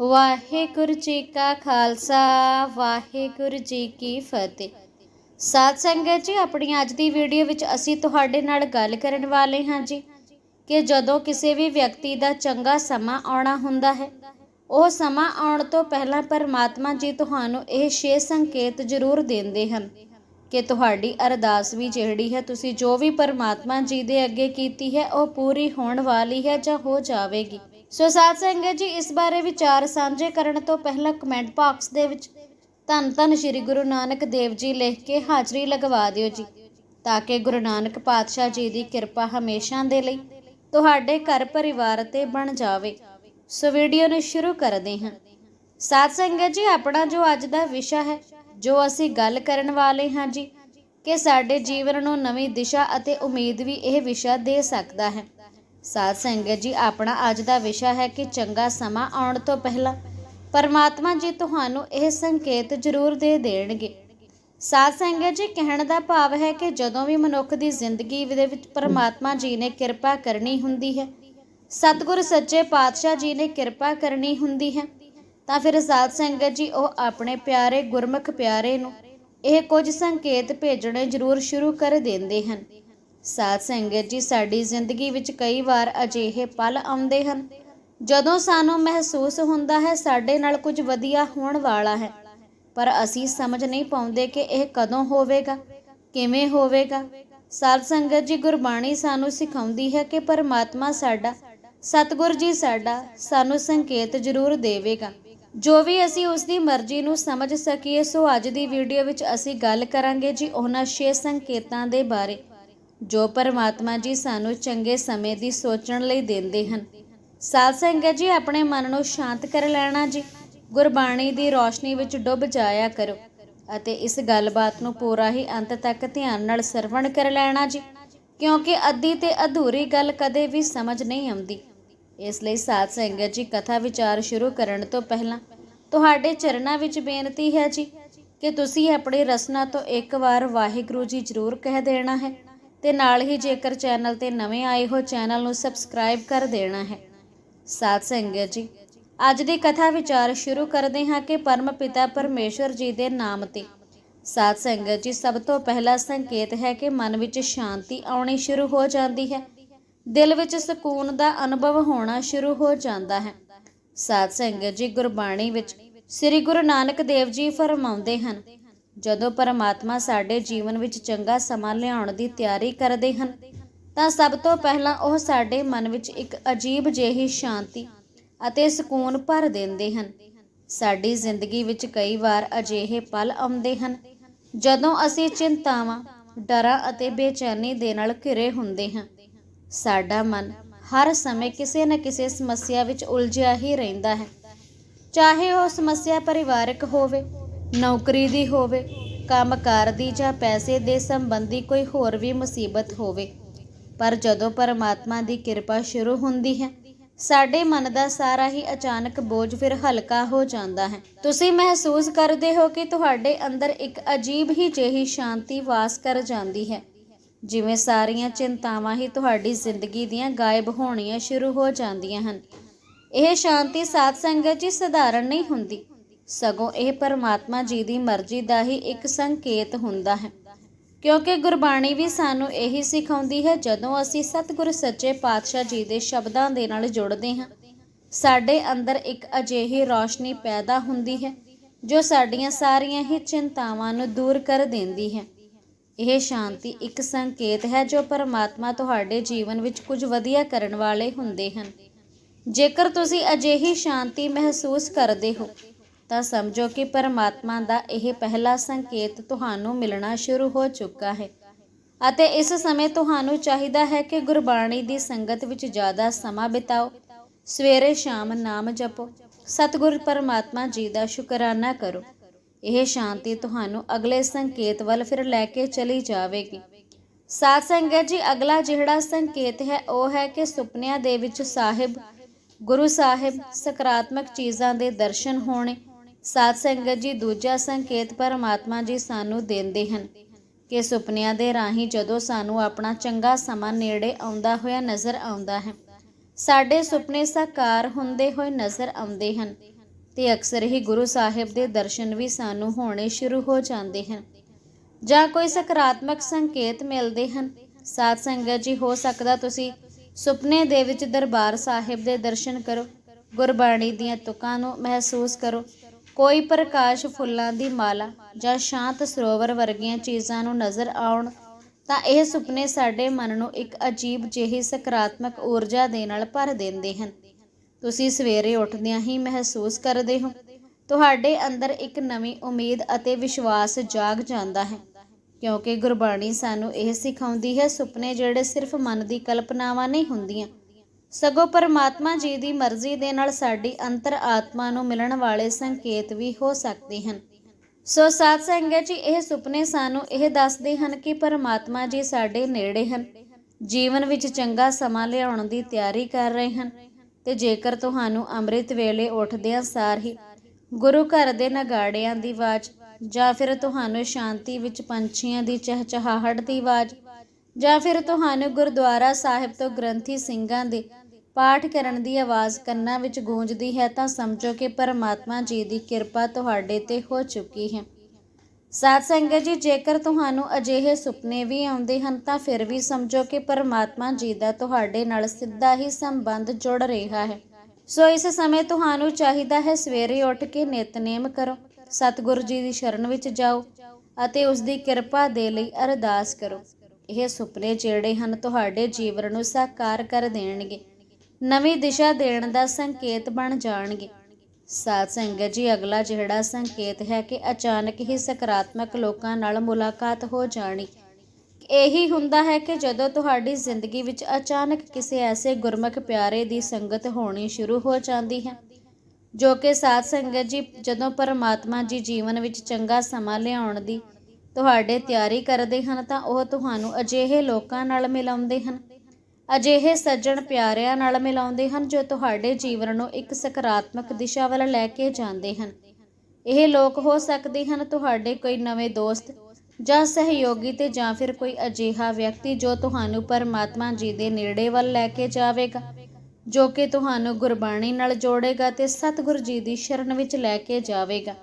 ਵਾਹਿਗੁਰੂ ਜੀ ਕਾ ਖਾਲਸਾ, ਵਾਹਿਗੁਰੂ ਜੀ ਕੀ ਫਤਿਹ। ਸਾਧ ਸੰਗਤ ਜੀ, ਆਪਣੀ ਅੱਜ ਦੀ ਵੀਡੀਓ ਵਿੱਚ ਅਸੀਂ ਤੁਹਾਡੇ ਨਾਲ ਗੱਲ ਕਰਨ ਵਾਲੇ ਹਾਂ ਜੀ ਕਿ ਜਦੋਂ ਕਿਸੇ ਵੀ ਵਿਅਕਤੀ ਦਾ ਚੰਗਾ ਸਮਾਂ ਆਉਣਾ ਹੁੰਦਾ ਹੈ, ਉਹ ਸਮਾਂ ਆਉਣ ਤੋਂ ਪਹਿਲਾਂ ਪਰਮਾਤਮਾ ਜੀ ਤੁਹਾਨੂੰ ਇਹ ਛੇ ਸੰਕੇਤ ਜ਼ਰੂਰ ਦਿੰਦੇ ਹਨ ਕਿ ਤੁਹਾਡੀ ਅਰਦਾਸ ਵੀ ਜਿਹੜੀ ਹੈ, ਤੁਸੀਂ ਜੋ ਵੀ ਪਰਮਾਤਮਾ ਜੀ ਦੇ ਅੱਗੇ ਕੀਤੀ ਹੈ, ਉਹ ਪੂਰੀ ਹੋਣ ਵਾਲੀ ਹੈ ਜਾਂ ਹੋ ਜਾਵੇਗੀ। ਸੋ ਸਾਧ ਸੰਗਤ ਜੀ, ਇਸ ਬਾਰੇ ਵਿਚਾਰ ਸਾਂਝੇ ਕਰਨ ਤੋਂ ਪਹਿਲਾਂ ਕਮੈਂਟ ਬਾਕਸ ਦੇ ਵਿੱਚ ਧੰਨ ਧੰਨ ਸ੍ਰੀ ਗੁਰੂ ਨਾਨਕ ਦੇਵ ਜੀ ਲਿਖ ਕੇ ਹਾਜ਼ਰੀ ਲਗਵਾ ਦਿਓ ਜੀ, ਤਾਂ ਕਿ ਗੁਰੂ ਨਾਨਕ ਪਾਤਸ਼ਾਹ ਜੀ ਦੀ ਕਿਰਪਾ ਹਮੇਸ਼ਾ ਦੇ ਲਈ ਤੁਹਾਡੇ ਘਰ ਪਰਿਵਾਰ ਤੇ ਬਣ ਜਾਵੇ। ਸੋ ਵੀਡੀਓ ਨੂੰ ਸ਼ੁਰੂ ਕਰਦੇ ਹਾਂ। ਸਾਧ ਸੰਗਤ ਜੀ, ਆਪਣਾ ਜੋ ਅੱਜ ਦਾ ਵਿਸ਼ਾ ਹੈ, ਜੋ ਅਸੀਂ ਗੱਲ ਕਰਨ ਵਾਲੇ ਹਾਂ ਜੀ, ਕਿ ਸਾਡੇ ਜੀਵਨ ਨੂੰ ਨਵੀਂ ਦਿਸ਼ਾ ਅਤੇ ਉਮੀਦ ਵੀ ਇਹ ਵਿਸ਼ਾ ਦੇ ਸਕਦਾ ਹੈ। ਸਾਧ ਸੰਗਤ ਜੀ, ਆਪਣਾ ਅੱਜ ਦਾ ਵਿਸ਼ਾ ਹੈ ਕਿ ਚੰਗਾ ਸਮਾਂ ਆਉਣ ਤੋਂ ਪਹਿਲਾਂ ਪਰਮਾਤਮਾ ਜੀ ਤੁਹਾਨੂੰ ਇਹ ਸੰਕੇਤ ਜ਼ਰੂਰ ਦੇ ਦੇਣਗੇ। ਸਾਧ ਸੰਗਤ ਜੀ, ਕਹਿਣ ਦਾ ਭਾਵ ਹੈ ਕਿ ਜਦੋਂ ਵੀ ਮਨੁੱਖ ਦੀ ਜ਼ਿੰਦਗੀ ਦੇ ਵਿੱਚ ਪਰਮਾਤਮਾ ਜੀ ਨੇ ਕਿਰਪਾ ਕਰਨੀ ਹੁੰਦੀ ਹੈ, ਸਤਿਗੁਰ ਸੱਚੇ ਪਾਤਸ਼ਾਹ ਜੀ ਨੇ ਕਿਰਪਾ ਕਰਨੀ ਹੁੰਦੀ ਹੈ, ਤਾਂ ਫਿਰ ਸਾਧ ਸੰਗਤ ਜੀ, ਉਹ ਆਪਣੇ ਪਿਆਰੇ ਗੁਰਮੁਖ ਪਿਆਰੇ ਨੂੰ ਇਹ ਕੁਝ ਸੰਕੇਤ ਭੇਜਣੇ ਜ਼ਰੂਰ ਸ਼ੁਰੂ ਕਰ ਦਿੰਦੇ ਹਨ। ਸਾਧ ਸੰਗਤ ਜੀ, ਸਾਡੀ ਜ਼ਿੰਦਗੀ ਵਿੱਚ ਕਈ ਵਾਰ ਅਜਿਹੇ ਪਲ ਆਉਂਦੇ ਹਨ, ਜਦੋਂ ਸਾਨੂੰ ਮਹਿਸੂਸ ਹੁੰਦਾ ਹੈ ਸਾਡੇ ਨਾਲ ਕੁਝ ਵਧੀਆ ਹੋਣ ਵਾਲਾ ਹੈ, ਪਰ ਅਸੀਂ ਸਮਝ ਨਹੀਂ ਪਾਉਂਦੇ ਕਿ ਇਹ ਕਦੋਂ ਹੋਵੇਗਾ, ਕਿਵੇਂ ਹੋਵੇਗਾ। ਸਾਧ ਸੰਗਤ ਜੀ, ਗੁਰਬਾਣੀ ਸਾਨੂੰ ਸਿਖਾਉਂਦੀ ਹੈ ਕਿ ਪਰਮਾਤਮਾ ਸਾਡਾ, ਸਤਿਗੁਰ ਜੀ ਸਾਡਾ, ਸਾਨੂੰ ਸੰਕੇਤ ਜ਼ਰੂਰ ਦੇਵੇਗਾ। ਜੋ ਵੀ ਅਸੀਂ ਉਸ ਦੀ ਮਰਜ਼ੀ ਨੂੰ ਸਮਝ ਸਕੀਏ, ਸੋ ਅੱਜ ਦੀ ਵੀਡੀਓ ਵਿੱਚ ਅਸੀਂ ਗੱਲ ਕਰਾਂਗੇ ਜੀ ਉਹਨਾਂ ਛੇ ਸੰਕੇਤਾਂ ਦੇ ਬਾਰੇ। ਜੋ ਪਰਮਾਤਮਾ ਜੀ ਸਾਨੂੰ ਚੰਗੇ ਸਮੇਂ ਦੀ ਸੋਚਣ ਲਈ ਦਿੰਦੇ ਹਨ। ਸਾਧ ਸੰਗਤ ਜੀ, ਆਪਣੇ ਮਨ ਨੂੰ ਸ਼ਾਂਤ ਕਰ ਲੈਣਾ ਜੀ। ਗੁਰਬਾਣੀ ਦੀ ਰੋਸ਼ਨੀ ਵਿੱਚ ਡੁੱਬ ਜਾਇਆ ਕਰੋ ਅਤੇ ਇਸ ਗੱਲਬਾਤ ਨੂੰ ਪੂਰਾ ਹੀ ਅੰਤ ਤੱਕ ਧਿਆਨ ਨਾਲ ਸਰਵਣ ਕਰ ਲੈਣਾ ਜੀ। ਕਿਉਂਕਿ ਅੱਧੀ ਤੇ ਅਧੂਰੀ ਗੱਲ ਕਦੇ ਵੀ ਸਮਝ ਨਹੀਂ ਆਉਂਦੀ। ਇਸ ਲਈ ਸਾਧ ਸੰਗਤ ਜੀ, ਕਥਾ ਵਿਚਾਰ ਸ਼ੁਰੂ ਕਰਨ ਤੋਂ ਪਹਿਲਾਂ ਤੁਹਾਡੇ ਚਰਨਾਂ ਵਿੱਚ ਬੇਨਤੀ ਹੈ ਜੀ ਕਿ ਤੁਸੀਂ ਆਪਣੀ ਰਸਨਾ ਤੋਂ ਇੱਕ ਵਾਰ ਵਾਹਿਗੁਰੂ ਜੀ ਜ਼ਰੂਰ ਕਹਿ ਦੇਣਾ ਹੈ। ਤੇ ਨਾਲ ਹੀ ਜੇਕਰ ਚੈਨਲ ਤੇ ਨਵੇਂ ਆਏ ਹੋ, ਚੈਨਲ ਨੂੰ ਸਬਸਕ੍ਰਾਈਬ ਕਰ ਦੇਣਾ ਹੈ। ਸਾਧ ਸੰਗਤ ਜੀ, ਅੱਜ ਦੀ ਕਥਾ ਵਿਚਾਰ ਸ਼ੁਰੂ ਕਰਦੇ ਹਾਂ ਕਿ ਪਰਮ ਪਿਤਾ ਪਰਮੇਸ਼ਵਰ ਜੀ ਦੇ ਨਾਮ ਤੇ। ਸਾਧ ਸੰਗਤ ਜੀ, ਸਭ ਤੋਂ ਪਹਿਲਾ ਸੰਕੇਤ ਹੈ ਕਿ ਮਨ ਵਿੱਚ ਸ਼ਾਂਤੀ ਆਉਣੀ ਸ਼ੁਰੂ ਹੋ ਜਾਂਦੀ ਹੈ। ਦਿਲ ਵਿੱਚ ਸਕੂਨ ਦਾ ਅਨੁਭਵ ਹੋਣਾ ਸ਼ੁਰੂ ਹੋ ਜਾਂਦਾ ਹੈ। ਸਾਧ ਸੰਗਤ ਜੀ, ਗੁਰਬਾਣੀ ਵਿੱਚ ਸ੍ਰੀ ਗੁਰੂ ਨਾਨਕ ਦੇਵ ਜੀ ਫਰਮਾਉਂਦੇ ਹਨ ਜਦੋਂ ਪਰਮਾਤਮਾ ਸਾਡੇ ਜੀਵਨ ਵਿੱਚ ਚੰਗਾ ਸਮਾਂ ਲਿਆਉਣ ਦੀ ਤਿਆਰੀ ਕਰਦੇ ਹਨ, ਤਾਂ ਸਭ ਤੋਂ ਪਹਿਲਾਂ ਉਹ ਸਾਡੇ ਮਨ ਵਿੱਚ ਇੱਕ ਅਜੀਬ ਜਿਹੀ ਸ਼ਾਂਤੀ ਅਤੇ ਸਕੂਨ ਭਰ ਦਿੰਦੇ ਹਨ। ਸਾਡੀ ਜ਼ਿੰਦਗੀ ਵਿੱਚ ਕਈ ਵਾਰ ਅਜਿਹੇ ਪਲ ਆਉਂਦੇ ਹਨ, ਜਦੋਂ ਅਸੀਂ ਚਿੰਤਾਵਾਂ, ਡਰਾਂ ਅਤੇ ਬੇਚੈਨੀ ਦੇ ਨਾਲ ਘਿਰੇ ਹੁੰਦੇ ਹਾਂ। ਸਾਡਾ ਮਨ ਹਰ ਸਮੇਂ ਕਿਸੇ ਨਾ ਕਿਸੇ ਸਮੱਸਿਆ ਵਿੱਚ ਉਲਝਿਆ ਹੀ ਰਹਿੰਦਾ ਹੈ। ਚਾਹੇ ਉਹ ਸਮੱਸਿਆ ਪਰਿਵਾਰਕ ਹੋਵੇ ਨੌਕਰੀ ਦੀ ਹੋਵੇ, ਕੰਮਕਾਰ ਦੀ ਜਾਂ ਪੈਸੇ ਦੇ ਸੰਬੰਧੀ ਕੋਈ ਹੋਰ ਵੀ ਮੁਸੀਬਤ ਹੋਵੇ। ਪਰ ਜਦੋਂ ਪਰਮਾਤਮਾ ਦੀ ਕਿਰਪਾ ਸ਼ੁਰੂ ਹੁੰਦੀ ਹੈ, ਸਾਡੇ ਮਨ ਦਾ ਸਾਰਾ ਹੀ ਅਚਾਨਕ ਬੋਝ ਫਿਰ ਹਲਕਾ ਹੋ ਜਾਂਦਾ ਹੈ। ਤੁਸੀਂ ਮਹਿਸੂਸ ਕਰਦੇ ਹੋ ਕਿ ਤੁਹਾਡੇ ਅੰਦਰ ਇੱਕ ਅਜੀਬ ਹੀ ਜਿਹੀ ਸ਼ਾਂਤੀ ਵਾਸ ਕਰ ਜਾਂਦੀ ਹੈ। ਜਿਵੇਂ ਸਾਰੀਆਂ ਚਿੰਤਾਵਾਂ ਹੀ ਤੁਹਾਡੀ ਜ਼ਿੰਦਗੀ ਦੀਆਂ ਗਾਇਬ ਹੋਣੀਆਂ ਸ਼ੁਰੂ ਹੋ ਜਾਂਦੀਆਂ ਹਨ। ਇਹ ਸ਼ਾਂਤੀ ਸਾਧ ਸੰਗਤ ਜੀ ਸਧਾਰਨ ਨਹੀਂ ਹੁੰਦੀ। ਸਗੋਂ ਇਹ ਪਰਮਾਤਮਾ ਜੀ ਦੀ ਮਰਜ਼ੀ ਦਾ ਹੀ ਇੱਕ ਸੰਕੇਤ ਹੁੰਦਾ ਹੈ। ਕਿਉਂਕਿ ਗੁਰਬਾਣੀ ਵੀ ਸਾਨੂੰ ਇਹੀ ਸਿਖਾਉਂਦੀ ਹੈ, ਜਦੋਂ ਅਸੀਂ ਸਤਿਗੁਰ ਸੱਚੇ ਪਾਤਸ਼ਾਹ ਜੀ ਦੇ ਸ਼ਬਦਾਂ ਦੇ ਨਾਲ ਜੁੜਦੇ ਹਾਂ, ਸਾਡੇ ਅੰਦਰ ਇੱਕ ਅਜਿਹੀ ਰੌਸ਼ਨੀ ਪੈਦਾ ਹੁੰਦੀ ਹੈ, ਜੋ ਸਾਡੀਆਂ ਸਾਰੀਆਂ ਹੀ ਚਿੰਤਾਵਾਂ ਨੂੰ ਦੂਰ ਕਰ ਦਿੰਦੀ ਹੈ। ਇਹ ਸ਼ਾਂਤੀ ਇੱਕ ਸੰਕੇਤ ਹੈ, ਜੋ ਪਰਮਾਤਮਾ ਤੁਹਾਡੇ ਜੀਵਨ ਵਿੱਚ ਕੁਝ ਵਧੀਆ ਕਰਨ ਵਾਲੇ ਹੁੰਦੇ ਹਨ। ਜੇਕਰ ਤੁਸੀਂ ਅਜਿਹੀ ਸ਼ਾਂਤੀ ਮਹਿਸੂਸ ਕਰਦੇ ਹੋ ਤਾਂ ਸਮਝੋ ਕਿ ਪਰਮਾਤਮਾ ਦਾ ਇਹ ਪਹਿਲਾ ਸੰਕੇਤ ਤੁਹਾਨੂੰ ਮਿਲਣਾ ਸ਼ੁਰੂ ਹੋ ਚੁੱਕਾ ਹੈ। ਅਤੇ ਇਸ ਸਮੇਂ ਤੁਹਾਨੂੰ ਚਾਹੀਦਾ ਹੈ ਕਿ ਗੁਰਬਾਣੀ ਦੀ ਸੰਗਤ ਵਿੱਚ ਜ਼ਿਆਦਾ ਸਮਾਂ ਬਿਤਾਓ। ਸਵੇਰੇ ਸ਼ਾਮ ਨਾਮ ਜਪੋ। ਸਤਿਗੁਰ ਪਰਮਾਤਮਾ ਜੀ ਦਾ ਸ਼ੁਕਰਾਨਾ ਕਰੋ। ਇਹ ਸ਼ਾਂਤੀ ਤੁਹਾਨੂੰ ਅਗਲੇ ਸੰਕੇਤ ਵੱਲ ਫਿਰ ਲੈ ਕੇ ਚਲੀ ਜਾਵੇਗੀ। ਸਾਧ ਸੰਗਤ ਜੀ, ਅਗਲਾ ਜਿਹੜਾ ਸੰਕੇਤ ਹੈ, ਉਹ ਹੈ ਕਿ ਸੁਪਨਿਆਂ ਦੇ ਵਿੱਚ ਸਾਹਿਬ, ਗੁਰੂ ਸਾਹਿਬ ਸਕਾਰਾਤਮਕ ਚੀਜ਼ਾਂ ਦੇ ਦਰਸ਼ਨ ਹੋਣੇ। ਸਾਧ ਸੰਗਤ ਜੀ, ਦੂਜਾ ਸੰਕੇਤ ਪਰਮਾਤਮਾ ਜੀ ਸਾਨੂੰ ਦਿੰਦੇ ਹਨ ਕਿ ਸੁਪਨਿਆਂ ਦੇ ਰਾਹੀਂ ਜਦੋਂ ਸਾਨੂੰ ਆਪਣਾ ਚੰਗਾ ਸਮਾਂ ਨੇੜੇ ਆਉਂਦਾ ਹੋਇਆ ਨਜ਼ਰ ਆਉਂਦਾ ਹੈ, ਸਾਡੇ ਸੁਪਨੇ ਸਾਕਾਰ ਹੁੰਦੇ ਹੋਏ ਨਜ਼ਰ ਆਉਂਦੇ ਹਨ ਤੇ ਅਕਸਰ ਹੀ ਗੁਰੂ ਸਾਹਿਬ ਦੇ ਦਰਸ਼ਨ ਵੀ ਸਾਨੂੰ ਹੋਣੇ ਸ਼ੁਰੂ ਹੋ ਜਾਂਦੇ ਹਨ। ਜਾਂ ਕੋਈ ਸਕਾਰਾਤਮਕ ਸੰਕੇਤ ਮਿਲਦੇ ਹਨ, ਸਾਧ ਸੰਗਤ ਜੀ, ਹੋ ਸਕਦਾ ਤੁਸੀਂ ਸੁਪਨੇ ਦੇ ਵਿੱਚ ਦਰਬਾਰ ਸਾਹਿਬ ਦੇ ਦਰਸ਼ਨ ਕਰੋ, ਗੁਰਬਾਣੀ ਦੀਆਂ ਤੁਕਾਂ ਨੂੰ ਮਹਿਸੂਸ ਕਰੋ ਕੋਈ ਪ੍ਰਕਾਸ਼ ਫੁੱਲਾਂ ਦੀ ਮਾਲਾ ਜਾਂ ਸ਼ਾਂਤ ਸਰੋਵਰ ਵਰਗੀਆਂ ਚੀਜ਼ਾਂ ਨੂੰ ਨਜ਼ਰ ਆਉਣ, ਤਾਂ ਇਹ ਸੁਪਨੇ ਸਾਡੇ ਮਨ ਨੂੰ ਇੱਕ ਅਜੀਬ ਜਿਹੀ ਸਕਾਰਾਤਮਕ ਊਰਜਾ ਦੇ ਨਾਲ ਭਰ ਦਿੰਦੇ ਹਨ। ਤੁਸੀਂ ਸਵੇਰੇ ਉੱਠਦਿਆਂ ਹੀ ਮਹਿਸੂਸ ਕਰਦੇ ਹੋ, ਤੁਹਾਡੇ ਅੰਦਰ ਇੱਕ ਨਵੀਂ ਉਮੀਦ ਅਤੇ ਵਿਸ਼ਵਾਸ ਜਾਗ ਜਾਂਦਾ ਹੈ, ਕਿਉਂਕਿ ਗੁਰਬਾਣੀ ਸਾਨੂੰ ਇਹ ਸਿਖਾਉਂਦੀ ਹੈ, ਸੁਪਨੇ ਜਿਹੜੇ ਸਿਰਫ ਮਨ ਦੀ ਕਲਪਨਾਵਾਂ ਨਹੀਂ ਹੁੰਦੀਆਂ ਸਗੋਂ ਪਰਮਾਤਮਾ ਜੀ ਦੀ ਮਰਜ਼ੀ ਦੇ ਨਾਲ ਸਾਡੀ ਅੰਤਰ ਆਤਮਾ ਨੂੰ ਮਿਲਣ ਵਾਲੇ ਸੰਕੇਤ ਵੀ ਹੋ ਸਕਦੇ ਹਨ। ਸੋ ਸਾਧ ਸੰਗਤ ਜੀ, ਇਹ ਸੁਪਨੇ ਸਾਨੂੰ ਇਹ ਦੱਸਦੇ ਹਨ ਕਿ ਪਰਮਾਤਮਾ ਜੀ ਸਾਡੇ ਨੇੜੇ ਹਨ। ਜੀਵਨ ਵਿੱਚ ਚੰਗਾ ਸਮਾਂ ਲਿਆਉਣ ਦੀ ਤਿਆਰੀ ਕਰ ਰਹੇ ਹਨ ਤੇ ਜੇਕਰ ਤੁਹਾਨੂੰ ਅੰਮ੍ਰਿਤ ਵੇਲੇ ਉੱਠਦਿਆਂ ਸਾਰ ਹੀ ਗੁਰੂ ਘਰ ਦੇ ਨਗਾੜਿਆਂ ਦੀ ਆਵਾਜ਼ ਜਾਂ ਫਿਰ ਤੁਹਾਨੂੰ ਸ਼ਾਂਤੀ ਵਿੱਚ ਪੰਛੀਆਂ ਦੀ ਚਹਿਚਹਾਹਟ ਦੀ ਆਵਾਜ਼ ਜਾਂ ਫਿਰ ਤੁਹਾਨੂੰ ਗੁਰਦੁਆਰਾ ਸਾਹਿਬ ਤੋਂ ਗ੍ਰੰਥੀ ਸਿੰਘਾਂ ਦੇ ਪਾਠ ਕਰਨ ਦੀ ਆਵਾਜ਼ ਕੰਨਾਂ ਵਿੱਚ ਗੂੰਜਦੀ ਹੈ, ਤਾਂ ਸਮਝੋ ਕਿ ਪਰਮਾਤਮਾ ਜੀ ਦੀ ਕਿਰਪਾ ਤੁਹਾਡੇ ਤੇ ਹੋ ਚੁੱਕੀ ਹੈ। ਸਾਧ ਸੰਗਤ ਜੀ, ਜੇਕਰ ਤੁਹਾਨੂੰ ਅਜਿਹੇ ਸੁਪਨੇ ਵੀ ਆਉਂਦੇ ਹਨ, ਤਾਂ ਫਿਰ ਵੀ ਸਮਝੋ ਕਿ ਪਰਮਾਤਮਾ ਜੀ ਦਾ ਤੁਹਾਡੇ ਨਾਲ ਸਿੱਧਾ ਹੀ ਸੰਬੰਧ ਜੁੜ ਰਿਹਾ ਹੈ। ਸੋ ਇਸ ਸਮੇਂ ਤੁਹਾਨੂੰ ਚਾਹੀਦਾ ਹੈ, ਸਵੇਰੇ ਉੱਠ ਕੇ ਨਿਤਨੇਮ ਕਰੋ, ਸਤਿਗੁਰੂ ਜੀ ਦੀ ਸ਼ਰਨ ਵਿੱਚ ਜਾਓ ਅਤੇ ਉਸ ਦੀ ਕਿਰਪਾ ਦੇ ਲਈ ਅਰਦਾਸ ਕਰੋ। ਇਹ ਸੁਪਨੇ ਜਿਹੜੇ ਹਨ ਤੁਹਾਡੇ ਜੀਵਨ ਨੂੰ ਸਾਕਾਰ ਕਰ ਦੇਣਗੇ। ਨਵੀਂ ਦਿਸ਼ਾ ਦੇਣ ਦਾ ਸੰਕੇਤ ਬਣ ਜਾਣਗੇ। ਸਾਧ ਸੰਗਤ ਜੀ, ਅਗਲਾ ਜਿਹੜਾ ਸੰਕੇਤ ਹੈ ਕਿ ਅਚਾਨਕ ਹੀ ਸਕਾਰਾਤਮਕ ਲੋਕਾਂ ਨਾਲ ਮੁਲਾਕਾਤ ਹੋ ਜਾਣੀ। ਇਹੀ ਹੁੰਦਾ ਹੈ ਕਿ ਜਦੋਂ ਤੁਹਾਡੀ ਜ਼ਿੰਦਗੀ ਵਿੱਚ ਅਚਾਨਕ ਕਿਸੇ ਐਸੇ ਗੁਰਮੁਖ ਪਿਆਰੇ ਦੀ ਸੰਗਤ ਹੋਣੀ ਸ਼ੁਰੂ ਹੋ ਜਾਂਦੀ ਹੈ, ਜੋ ਕਿ ਸਾਧ ਸੰਗਤ ਜੀ, ਜਦੋਂ ਪਰਮਾਤਮਾ ਜੀ ਜੀਵਨ ਵਿੱਚ ਚੰਗਾ ਸਮਾਂ ਲਿਆਉਣ ਦੀ ਤੁਹਾਡੇ ਤਿਆਰੀ ਕਰਦੇ ਹਨ ਤਾਂ ਉਹ ਤੁਹਾਨੂੰ ਅਜਿਹੇ ਲੋਕਾਂ ਨਾਲ ਮਿਲਾਉਂਦੇ ਹਨ। ਅਜਿਹੇ ਸੱਜਣ ਪਿਆਰਿਆਂ ਨਾਲ ਮਿਲਾਉਂਦੇ ਹਨ ਜੋ ਤੁਹਾਡੇ ਜੀਵਨ ਨੂੰ ਇੱਕ ਸਕਾਰਾਤਮਕ ਦਿਸ਼ਾ ਵੱਲ ਲੈ ਕੇ ਜਾਂਦੇ ਹਨ। ਇਹ ਲੋਕ ਹੋ ਸਕਦੇ ਹਨ ਤੁਹਾਡੇ ਕੋਈ ਨਵੇਂ ਦੋਸਤ ਜਾਂ ਸਹਿਯੋਗੀ ਤੇ ਜਾਂ ਫਿਰ ਕੋਈ ਅਜਿਹਾ ਵਿਅਕਤੀ ਜੋ ਤੁਹਾਨੂੰ ਪਰਮਾਤਮਾ ਜੀ ਦੇ ਨੇੜੇ ਵੱਲ ਲੈ ਕੇ ਜਾਵੇਗਾ, ਜੋ ਕਿ ਤੁਹਾਨੂੰ ਗੁਰਬਾਣੀ ਨਾਲ ਜੋੜੇਗਾ ਤੇ ਸਤਿਗੁਰੂ ਜੀ ਦੀ ਸ਼ਰਨ ਵਿੱਚ ਲੈ ਕੇ ਜਾਵੇਗਾ।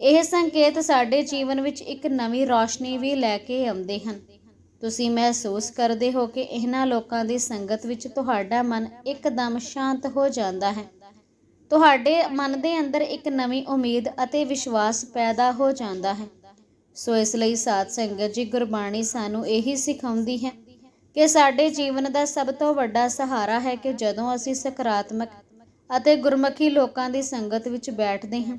ਇਹ ਸੰਕੇਤ ਸਾਡੇ ਜੀਵਨ ਵਿੱਚ ਇੱਕ ਨਵੀਂ ਰੌਸ਼ਨੀ ਵੀ ਲੈ ਕੇ ਆਉਂਦੇ ਹਨ। ਤੁਸੀਂ ਮਹਿਸੂਸ ਕਰਦੇ ਹੋ ਕਿ ਇਹਨਾਂ ਲੋਕਾਂ ਦੀ ਸੰਗਤ ਵਿੱਚ ਤੁਹਾਡਾ ਮਨ ਇੱਕਦਮ ਸ਼ਾਂਤ ਹੋ ਜਾਂਦਾ ਹੈ। ਤੁਹਾਡੇ ਮਨ ਦੇ ਅੰਦਰ ਇੱਕ ਨਵੀਂ ਉਮੀਦ ਅਤੇ ਵਿਸ਼ਵਾਸ ਪੈਦਾ ਹੋ ਜਾਂਦਾ ਹੈ। ਸੋ ਇਸ ਲਈ ਸਾਧ ਸੰਗਤ ਜੀ ਗੁਰਬਾਣੀ ਸਾਨੂੰ ਇਹੀ ਸਿਖਾਉਂਦੀ ਹੈ ਕਿ ਸਾਡੇ ਜੀਵਨ ਦਾ ਸਭ ਤੋਂ ਵੱਡਾ ਸਹਾਰਾ ਹੈ ਕਿ ਜਦੋਂ ਅਸੀਂ ਸਕਾਰਾਤਮਕ ਅਤੇ ਗੁਰਮੁਖੀ ਲੋਕਾਂ ਦੀ ਸੰਗਤ ਵਿੱਚ ਬੈਠਦੇ ਹਾਂ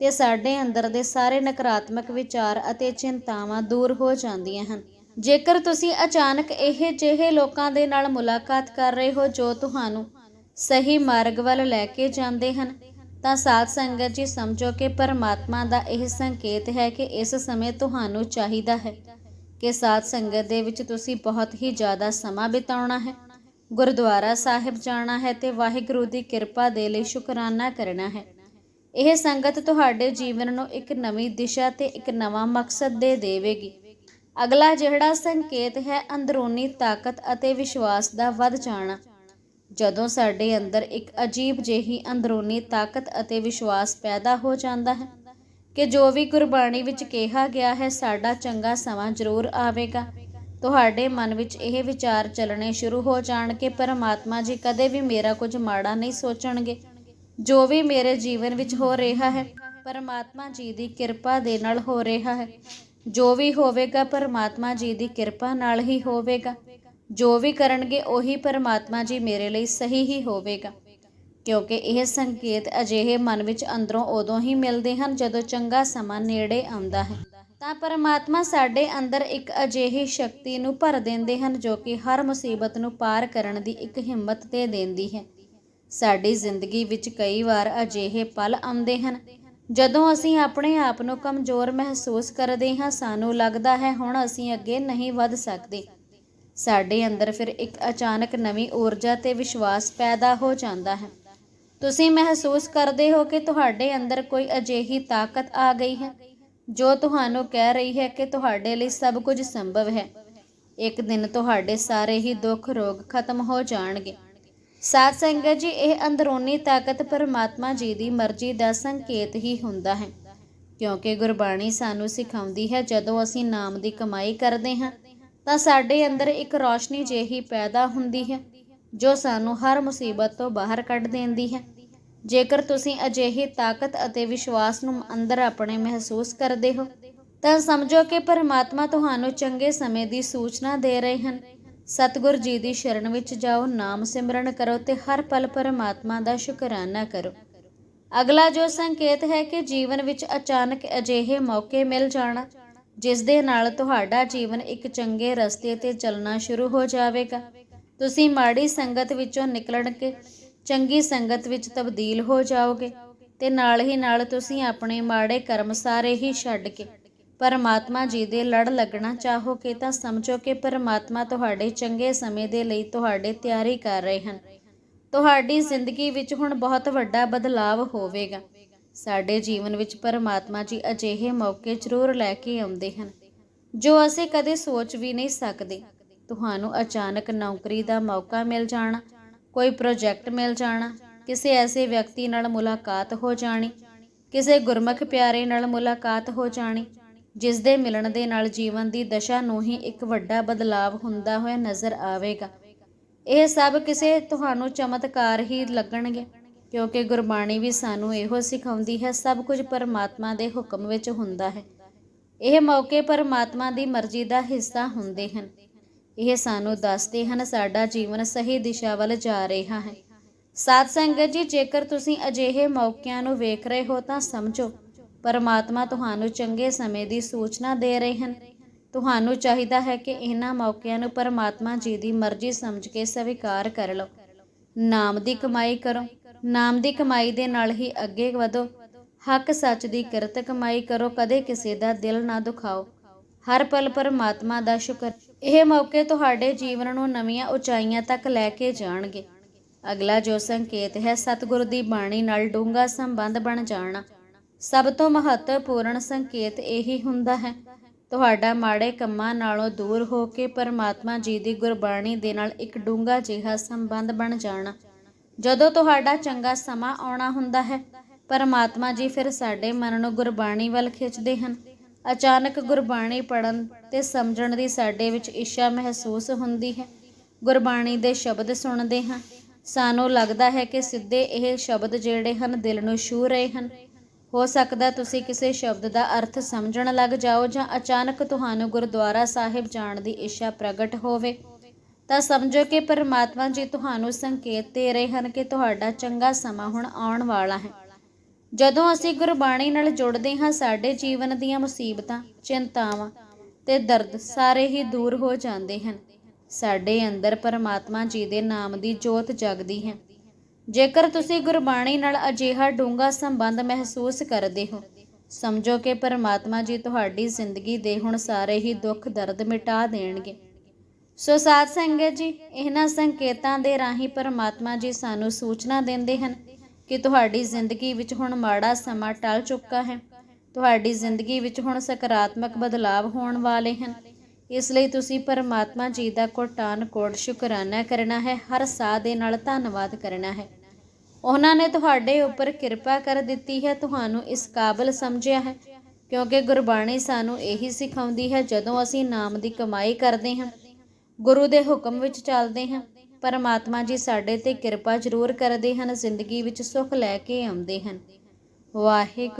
ਤੇ ਸਾਡੇ ਅੰਦਰ ਦੇ ਸਾਰੇ ਨਕਾਰਾਤਮਕ ਵਿਚਾਰ ਅਤੇ ਚਿੰਤਾਵਾਂ ਦੂਰ ਹੋ ਜਾਂਦੀਆਂ ਹਨ। ਜੇਕਰ ਤੁਸੀਂ ਅਚਾਨਕ ਇਹ ਜਿਹੇ ਲੋਕਾਂ ਦੇ ਨਾਲ ਮੁਲਾਕਾਤ ਕਰ ਰਹੇ ਹੋ ਜੋ ਤੁਹਾਨੂੰ ਸਹੀ ਮਾਰਗ ਵੱਲ ਲੈ ਕੇ ਜਾਂਦੇ ਹਨ, ਤਾਂ ਸਾਧ ਸੰਗਤ ਜੀ ਸਮਝੋ ਕਿ ਪਰਮਾਤਮਾ ਦਾ ਇਹ ਸੰਕੇਤ ਹੈ ਕਿ ਇਸ ਸਮੇਂ ਤੁਹਾਨੂੰ ਚਾਹੀਦਾ ਹੈ ਕਿ ਸਾਧ ਸੰਗਤ ਦੇ ਵਿੱਚ ਤੁਸੀਂ ਬਹੁਤ ਹੀ ਜ਼ਿਆਦਾ ਸਮਾਂ ਬਿਤਾਉਣਾ ਹੈ, ਗੁਰਦੁਆਰਾ ਸਾਹਿਬ ਜਾਣਾ ਹੈ ਤੇ ਵਾਹਿਗੁਰੂ ਦੀ ਕਿਰਪਾ ਦੇ ਲਈ ਸ਼ੁਕਰਾਨਾ ਕਰਨਾ ਹੈ। ਇਹ ਸੰਗਤ ਤੁਹਾਡੇ ਜੀਵਨ ਨੂੰ ਇੱਕ ਨਵੀਂ ਦਿਸ਼ਾ ਤੇ ਇੱਕ ਨਵਾਂ ਮਕਸਦ ਦੇ ਦੇਵੇਗੀ। ਅਗਲਾ ਜਿਹੜਾ ਸੰਕੇਤ ਹੈ, ਅੰਦਰੂਨੀ ਤਾਕਤ ਅਤੇ ਵਿਸ਼ਵਾਸ ਦਾ ਵੱਧ ਜਾਣਾ। ਜਦੋਂ ਸਾਡੇ ਅੰਦਰ ਇੱਕ ਅਜੀਬ ਜਿਹੀ ਅੰਦਰੂਨੀ ਤਾਕਤ ਅਤੇ ਵਿਸ਼ਵਾਸ ਪੈਦਾ ਹੋ ਜਾਂਦਾ ਹੈ ਕਿ ਜੋ ਵੀ ਗੁਰਬਾਣੀ ਵਿੱਚ ਕਿਹਾ ਗਿਆ ਹੈ, ਸਾਡਾ ਚੰਗਾ ਸਮਾਂ ਜ਼ਰੂਰ ਆਵੇਗਾ। ਤੁਹਾਡੇ ਮਨ ਵਿੱਚ ਇਹ ਵਿਚਾਰ ਚੱਲਣੇ ਸ਼ੁਰੂ ਹੋ ਜਾਣ ਕਿ ਪਰਮਾਤਮਾ ਜੀ ਕਦੇ ਵੀ ਮੇਰਾ ਕੁਝ ਮਾੜਾ ਨਹੀਂ ਸੋਚਣਗੇ। ਜੋ ਵੀ ਮੇਰੇ ਜੀਵਨ ਵਿੱਚ ਹੋ ਰਿਹਾ ਹੈ, ਪਰਮਾਤਮਾ ਜੀ ਦੀ ਕਿਰਪਾ ਦੇ ਨਾਲ ਹੋ ਰਿਹਾ ਹੈ। ਜੋ ਵੀ ਹੋਵੇਗਾ, ਪਰਮਾਤਮਾ ਜੀ ਦੀ ਕਿਰਪਾ ਨਾਲ ਹੀ ਹੋਵੇਗਾ। ਜੋ ਵੀ ਕਰਨਗੇ, ਉਹੀ ਪਰਮਾਤਮਾ ਜੀ ਮੇਰੇ ਲਈ ਸਹੀ ਹੀ ਹੋਵੇਗਾ। ਕਿਉਂਕਿ ਇਹ ਸੰਕੇਤ ਅਜਿਹੇ ਮਨ ਵਿੱਚ ਅੰਦਰੋਂ ਉਦੋਂ ਹੀ ਮਿਲਦੇ ਹਨ ਜਦੋਂ ਚੰਗਾ ਸਮਾਂ ਨੇੜੇ ਆਉਂਦਾ ਹੈ। ਤਾਂ ਪਰਮਾਤਮਾ ਸਾਡੇ ਅੰਦਰ ਇੱਕ ਅਜਿਹੀ ਸ਼ਕਤੀ ਨੂੰ ਭਰ ਦਿੰਦੇ ਹਨ ਜੋ ਕਿ ਹਰ ਮੁਸੀਬਤ ਨੂੰ ਪਾਰ ਕਰਨ ਦੀ ਇੱਕ ਹਿੰਮਤ ਤੇ ਦਿੰਦੀ ਹੈ। ਸਾਡੀ ਜ਼ਿੰਦਗੀ ਵਿੱਚ ਕਈ ਵਾਰ ਅਜਿਹੇ ਪਲ ਆਉਂਦੇ ਹਨ, ਜਦੋਂ ਅਸੀਂ ਆਪਣੇ ਆਪ ਨੂੰ ਕਮਜ਼ੋਰ ਮਹਿਸੂਸ ਕਰਦੇ ਹਾਂ, ਸਾਨੂੰ ਲੱਗਦਾ ਹੈ ਹੁਣ ਅਸੀਂ ਅੱਗੇ ਨਹੀਂ ਵੱਧ ਸਕਦੇ। ਸਾਡੇ ਅੰਦਰ ਫਿਰ ਇੱਕ ਅਚਾਨਕ ਨਵੀਂ ਊਰਜਾ ਤੇ ਵਿਸ਼ਵਾਸ ਪੈਦਾ ਹੋ ਜਾਂਦਾ ਹੈ। ਤੁਸੀਂ ਮਹਿਸੂਸ ਕਰਦੇ ਹੋ ਕਿ ਤੁਹਾਡੇ ਅੰਦਰ ਕੋਈ ਅਜਿਹੀ ਤਾਕਤ ਆ ਗਈ ਹੈ, ਜੋ ਤੁਹਾਨੂੰ ਕਹਿ ਰਹੀ ਹੈ ਕਿ ਤੁਹਾਡੇ ਲਈ ਸਭ ਕੁਝ ਸੰਭਵ ਹੈ। ਇੱਕ ਦਿਨ ਤੁਹਾਡੇ ਸਾਰੇ ਹੀ ਦੁੱਖ ਰੋਗ ਖਤਮ ਹੋ ਜਾਣਗੇ। ਸਾਧ ਸੰਗਤ ਜੀ, ਇਹ ਅੰਦਰੂਨੀ ਤਾਕਤ ਪਰਮਾਤਮਾ ਜੀ ਦੀ ਮਰਜ਼ੀ ਦਾ ਸੰਕੇਤ ਹੀ ਹੁੰਦਾ ਹੈ। ਕਿਉਂਕਿ ਗੁਰਬਾਣੀ ਸਾਨੂੰ ਸਿਖਾਉਂਦੀ ਹੈ, ਜਦੋਂ ਅਸੀਂ ਨਾਮ ਦੀ ਕਮਾਈ ਕਰਦੇ ਹਾਂ, ਤਾਂ ਸਾਡੇ ਅੰਦਰ ਇੱਕ ਰੌਸ਼ਨੀ ਜਿਹੀ ਪੈਦਾ ਹੁੰਦੀ ਹੈ, ਜੋ ਸਾਨੂੰ ਹਰ ਮੁਸੀਬਤ ਤੋਂ ਬਾਹਰ ਕੱਢ ਦਿੰਦੀ ਹੈ। ਜੇਕਰ ਤੁਸੀਂ ਅਜਿਹੀ ਤਾਕਤ ਅਤੇ ਵਿਸ਼ਵਾਸ ਨੂੰ ਅੰਦਰ ਆਪਣੇ ਮਹਿਸੂਸ ਕਰਦੇ ਹੋ, ਤਾਂ ਸਮਝੋ ਕਿ ਪਰਮਾਤਮਾ ਤੁਹਾਨੂੰ ਚੰਗੇ ਸਮੇਂ ਦੀ ਸੂਚਨਾ ਦੇ ਰਹੇ ਹਨ। ਸਤਿਗੁਰ ਜੀ ਦੀ ਸ਼ਰਨ ਵਿੱਚ ਜਾਓ, ਨਾਮ ਸਿਮਰਨ ਕਰੋ ਤੇ ਹਰ ਪਲ ਪਰਮਾਤਮਾ ਦਾ ਸ਼ੁਕਰਾਨਾ ਕਰੋ। ਅਗਲਾ ਜੋ ਸੰਕੇਤ ਹੈ ਕਿ ਜੀਵਨ ਵਿੱਚ ਅਚਾਨਕ ਅਜਿਹੇ ਮੌਕੇ ਮਿਲ ਜਾਣਾ, ਜਿਸ ਦੇ ਨਾਲ ਤੁਹਾਡਾ ਜੀਵਨ ਇੱਕ ਚੰਗੇ ਰਸਤੇ ਤੇ ਚੱਲਣਾ ਸ਼ੁਰੂ ਹੋ ਜਾਵੇਗਾ। ਤੁਸੀਂ ਮਾੜੀ ਸੰਗਤ ਵਿੱਚੋਂ ਨਿਕਲਣ ਕੇ ਚੰਗੀ ਸੰਗਤ ਵਿੱਚ ਤਬਦੀਲ ਹੋ ਜਾਓਗੇ ਤੇ ਨਾਲ ਹੀ ਨਾਲ ਤੁਸੀਂ ਆਪਣੇ ਮਾੜੇ ਕਰਮ ਸਾਰੇ ਹੀ ਛੱਡ ਕੇ ਪਰਮਾਤਮਾ ਜੀ ਦੇ ਲੜ ਲੱਗਣਾ ਚਾਹੋਗੇ ਤਾਂ ਸਮਝੋ ਕਿ ਪਰਮਾਤਮਾ ਤੁਹਾਡੇ ਚੰਗੇ ਸਮੇਂ ਦੇ ਲਈ ਤੁਹਾਡੇ ਤਿਆਰੀ ਕਰ ਰਹੇ ਹਨ। ਤੁਹਾਡੀ ਜ਼ਿੰਦਗੀ ਵਿੱਚ ਹੁਣ ਬਹੁਤ ਵੱਡਾ ਬਦਲਾਅ ਹੋਵੇਗਾ। ਸਾਡੇ ਜੀਵਨ ਵਿੱਚ ਪਰਮਾਤਮਾ ਜੀ ਅਜਿਹੇ ਮੌਕੇ ਜ਼ਰੂਰ ਲੈ ਕੇ ਆਉਂਦੇ ਹਨ, ਜੋ ਅਸੀਂ ਕਦੇ ਸੋਚ ਵੀ ਨਹੀਂ ਸਕਦੇ। ਤੁਹਾਨੂੰ ਅਚਾਨਕ ਨੌਕਰੀ ਦਾ ਮੌਕਾ ਮਿਲ ਜਾਣਾ, ਕੋਈ ਪ੍ਰੋਜੈਕਟ ਮਿਲ ਜਾਣਾ, ਕਿਸੇ ਐਸੇ ਵਿਅਕਤੀ ਨਾਲ ਮੁਲਾਕਾਤ ਹੋ ਜਾਣੀ, ਕਿਸੇ ਗੁਰਮੁਖ ਪਿਆਰੇ ਨਾਲ ਮੁਲਾਕਾਤ ਹੋ ਜਾਣੀ ਜਿਸ ਦੇ ਮਿਲਣ ਦੇ ਨਾਲ ਜੀਵਨ ਦੀ ਦਸ਼ਾ ਨੂੰ ਹੀ ਇੱਕ ਵੱਡਾ ਬਦਲਾਅ ਹੁੰਦਾ ਹੋਇਆ ਨਜ਼ਰ ਆਵੇਗਾ। ਇਹ ਸਭ ਕਿਸੇ ਤੁਹਾਨੂੰ ਚਮਤਕਾਰ ਹੀ ਲੱਗਣਗੇ, ਕਿਉਂਕਿ ਗੁਰਬਾਣੀ ਵੀ ਸਾਨੂੰ ਇਹੋ ਸਿਖਾਉਂਦੀ ਹੈ, ਸਭ ਕੁਝ ਪਰਮਾਤਮਾ ਦੇ ਹੁਕਮ ਵਿੱਚ ਹੁੰਦਾ ਹੈ। ਇਹ ਮੌਕੇ ਪਰਮਾਤਮਾ ਦੀ ਮਰਜ਼ੀ ਦਾ ਹਿੱਸਾ ਹੁੰਦੇ ਹਨ। ਇਹ ਸਾਨੂੰ ਦੱਸਦੇ ਹਨ, ਸਾਡਾ ਜੀਵਨ ਸਹੀ ਦਿਸ਼ਾ ਵੱਲ ਜਾ ਰਿਹਾ ਹੈ। ਸਾਧ ਸੰਗਤ ਜੀ, ਜੇਕਰ ਤੁਸੀਂ ਅਜਿਹੇ ਮੌਕਿਆਂ ਨੂੰ ਵੇਖ ਰਹੇ ਹੋ ਤਾਂ ਸਮਝੋ ਪਰਮਾਤਮਾ ਤੁਹਾਨੂੰ ਚੰਗੇ ਸਮੇਂ ਦੀ ਸੂਚਨਾ ਦੇ ਰਹੇ ਹਨ। ਤੁਹਾਨੂੰ ਚਾਹੀਦਾ ਹੈ ਕਿ ਇਹਨਾਂ ਮੌਕਿਆਂ ਨੂੰ ਪਰਮਾਤਮਾ ਜੀ ਦੀ ਮਰਜ਼ੀ ਸਮਝ ਕੇ ਸਵੀਕਾਰ ਕਰ ਲਓ। ਨਾਮ ਦੀ ਕਮਾਈ ਕਰੋ। ਨਾਮ ਦੀ ਕਮਾਈ ਦੇ ਨਾਲ ਹੀ ਅੱਗੇ ਵਧੋ। ਹੱਕ ਸੱਚ ਦੀ ਕਿਰਤ ਕਮਾਈ ਕਰੋ। ਕਦੇ ਕਿਸੇ ਦਾ ਦਿਲ ਨਾ ਦੁਖਾਓ। ਹਰ ਪਲ ਪਰਮਾਤਮਾ ਦਾ ਸ਼ੁਕਰ। ਇਹ ਮੌਕੇ ਤੁਹਾਡੇ ਜੀਵਨ ਨੂੰ ਨਵੀਆਂ ਉਚਾਈਆਂ ਤੱਕ ਲੈ ਕੇ ਜਾਣਗੇ। ਅਗਲਾ ਜੋ ਸੰਕੇਤ ਹੈ, ਸਤਿਗੁਰ ਦੀ ਬਾਣੀ ਨਾਲ ਡੂੰਘਾ ਸੰਬੰਧ ਬਣ ਜਾਣਾ। ਸਭ ਤੋਂ ਮਹੱਤਵਪੂਰਨ ਸੰਕੇਤ ਇਹੀ ਹੁੰਦਾ ਹੈ। ਤੁਹਾਡਾ ਮਾੜੇ ਕੰਮਾਂ ਨਾਲੋਂ ਦੂਰ ਹੋ ਕੇ ਪਰਮਾਤਮਾ ਜੀ ਦੀ ਗੁਰਬਾਣੀ ਦੇ ਨਾਲ ਇੱਕ ਡੂੰਘਾ ਜਿਹਾ ਸੰਬੰਧ ਬਣ ਜਾਣਾ। ਜਦੋਂ ਤੁਹਾਡਾ ਚੰਗਾ ਸਮਾਂ ਆਉਣਾ ਹੁੰਦਾ ਹੈ, ਪਰਮਾਤਮਾ ਜੀ ਫਿਰ ਸਾਡੇ ਮਨ ਨੂੰ ਗੁਰਬਾਣੀ ਵੱਲ ਖਿੱਚਦੇ ਹਨ। ਅਚਾਨਕ ਗੁਰਬਾਣੀ ਪੜਨ ਤੇ ਸਮਝਣ ਦੀ ਸਾਡੇ ਵਿੱਚ ਇੱਛਾ ਮਹਿਸੂਸ ਹੁੰਦੀ ਹੈ। ਗੁਰਬਾਣੀ ਦੇ ਸ਼ਬਦ ਸੁਣਦੇ ਹਾਂ। ਸਾਨੂੰ ਲੱਗਦਾ ਹੈ ਕਿ ਸਿੱਧੇ ਇਹ ਸ਼ਬਦ ਜਿਹੜੇ ਹਨ ਦਿਲ ਨੂੰ ਛੂ ਰਹੇ ਹਨ। ਹੋ ਸਕਦਾ ਤੁਸੀਂ ਕਿਸੇ ਸ਼ਬਦ ਦਾ ਅਰਥ ਸਮਝਣ ਲੱਗ ਜਾਓ ਜਾਂ ਅਚਾਨਕ ਤੁਹਾਨੂੰ ਗੁਰਦੁਆਰਾ ਸਾਹਿਬ ਜਾਣ ਦੀ ਇੱਛਾ ਪ੍ਰਗਟ ਹੋਵੇ। ਤਾਂ ਸਮਝੋ ਕਿ ਪਰਮਾਤਮਾ ਜੀ ਤੁਹਾਨੂੰ ਸੰਕੇਤ ਦੇ ਰਹੇ ਹਨ ਕਿ ਤੁਹਾਡਾ ਚੰਗਾ ਸਮਾਂ ਹੁਣ ਆਉਣ ਵਾਲਾ ਹੈ। ਜਦੋਂ ਅਸੀਂ ਗੁਰਬਾਣੀ ਨਾਲ ਜੁੜਦੇ ਹਾਂ, ਸਾਡੇ ਜੀਵਨ ਦੀਆਂ ਮੁਸੀਬਤਾਂ, ਚਿੰਤਾਵਾਂ ਤੇ ਦਰਦ ਸਾਰੇ ਹੀ ਦੂਰ ਹੋ ਜਾਂਦੇ ਹਨ। ਸਾਡੇ ਅੰਦਰ ਪਰਮਾਤਮਾ ਜੀ ਦੇ ਨਾਮ ਦੀ ਜੋਤ ਜਗਦੀ ਹੈ। ਜੇਕਰ ਤੁਸੀਂ ਗੁਰਬਾਣੀ ਨਾਲ ਅਜਿਹਾ ਡੂੰਘਾ ਸੰਬੰਧ ਮਹਿਸੂਸ ਕਰਦੇ ਹੋ, ਸਮਝੋ ਕਿ ਪਰਮਾਤਮਾ ਜੀ ਤੁਹਾਡੀ ਜ਼ਿੰਦਗੀ ਦੇ ਹੁਣ ਸਾਰੇ ਹੀ ਦੁੱਖ ਦਰਦ ਮਿਟਾ ਦੇਣਗੇ। ਸੋ ਸਾਧ ਸੰਗਤ ਜੀ, ਇਹਨਾਂ ਸੰਕੇਤਾਂ ਦੇ ਰਾਹੀਂ ਪਰਮਾਤਮਾ ਜੀ ਸਾਨੂੰ ਸੂਚਨਾ ਦਿੰਦੇ ਹਨ ਕਿ ਤੁਹਾਡੀ ਜ਼ਿੰਦਗੀ ਵਿੱਚ ਹੁਣ ਮਾੜਾ ਸਮਾਂ ਟਲ ਚੁੱਕਾ ਹੈ। ਤੁਹਾਡੀ ਜ਼ਿੰਦਗੀ ਵਿੱਚ ਹੁਣ ਸਕਾਰਾਤਮਕ ਬਦਲਾਵ ਹੋਣ ਵਾਲੇ ਹਨ। ਇਸ ਲਈ ਤੁਸੀਂ ਪਰਮਾਤਮਾ ਜੀ ਦਾ ਕੋਟਾਨ ਕੋਟ ਸ਼ੁਕਰਾਨਾ ਕਰਨਾ ਹੈ। ਹਰ ਸਾਹ ਦੇ ਨਾਲ ਧੰਨਵਾਦ ਕਰਨਾ ਹੈ। ਉਹਨਾਂ ਨੇ ਤੁਹਾਡੇ ਉੱਪਰ ਕਿਰਪਾ ਕਰ ਦਿੱਤੀ ਹੈ, ਤੁਹਾਨੂੰ ਇਸ ਕਾਬਲ ਸਮਝਿਆ ਹੈ। ਕਿਉਂਕਿ ਗੁਰਬਾਣੀ ਸਾਨੂੰ ਇਹੀ ਸਿਖਾਉਂਦੀ ਹੈ, ਜਦੋਂ ਅਸੀਂ ਨਾਮ ਦੀ ਕਮਾਈ ਕਰਦੇ ਹਾਂ, ਗੁਰੂ ਦੇ ਹੁਕਮ ਵਿੱਚ ਚੱਲਦੇ ਹਾਂ, ਪਰਮਾਤਮਾ ਜੀ ਸਾਡੇ ਤੇ ਕਿਰਪਾ ਜ਼ਰੂਰ ਕਰਦੇ ਹਨ, ਜ਼ਿੰਦਗੀ ਵਿੱਚ ਸੁੱਖ ਲੈ ਕੇ ਆਉਂਦੇ ਹਨ। ਵਾਹਿਗੁਰੂ।